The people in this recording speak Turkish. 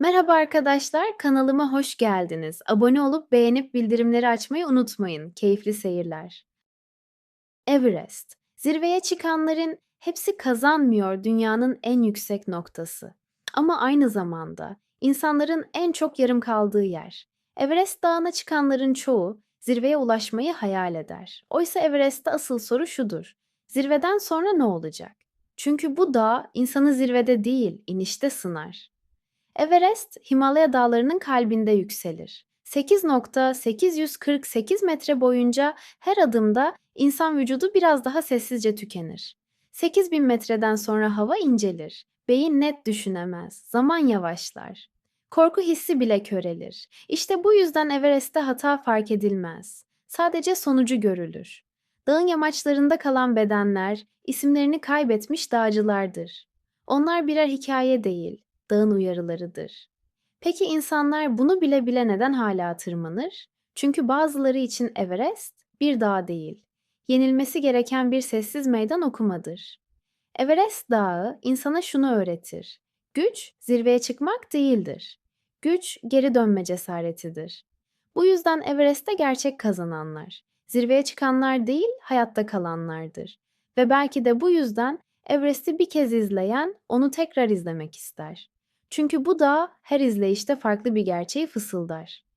Merhaba arkadaşlar, kanalıma hoş geldiniz. Abone olup beğenip bildirimleri açmayı unutmayın. Keyifli seyirler. Everest. Zirveye çıkanların hepsi kazanmıyor dünyanın en yüksek noktası. Ama aynı zamanda insanların en çok yarım kaldığı yer. Everest Dağı'na çıkanların çoğu zirveye ulaşmayı hayal eder. Oysa Everest'te asıl soru şudur. Zirveden sonra ne olacak? Çünkü bu dağ insanı zirvede değil, inişte sınar. Everest, Himalaya dağlarının kalbinde yükselir. 8.848 metre boyunca her adımda insan vücudu biraz daha sessizce tükenir. 8000 metreden sonra hava incelir. Beyin net düşünemez. Zaman yavaşlar. Korku hissi bile körelir. İşte bu yüzden Everest'te hata fark edilmez. Sadece sonucu görülür. Dağın yamaçlarında kalan bedenler isimlerini kaybetmiş dağcılardır. Onlar birer hikaye değil, dağın uyarılarıdır. Peki insanlar bunu bile bile neden hala tırmanır? Çünkü bazıları için Everest bir dağ değil, yenilmesi gereken bir sessiz meydan okumadır. Everest Dağı insana şunu öğretir. Güç zirveye çıkmak değildir. Güç geri dönme cesaretidir. Bu yüzden Everest'te gerçek kazananlar, zirveye çıkanlar değil, hayatta kalanlardır. Ve belki de bu yüzden Everest'i bir kez izleyen onu tekrar izlemek ister. Çünkü bu da her izleyişte farklı bir gerçeği fısıldar.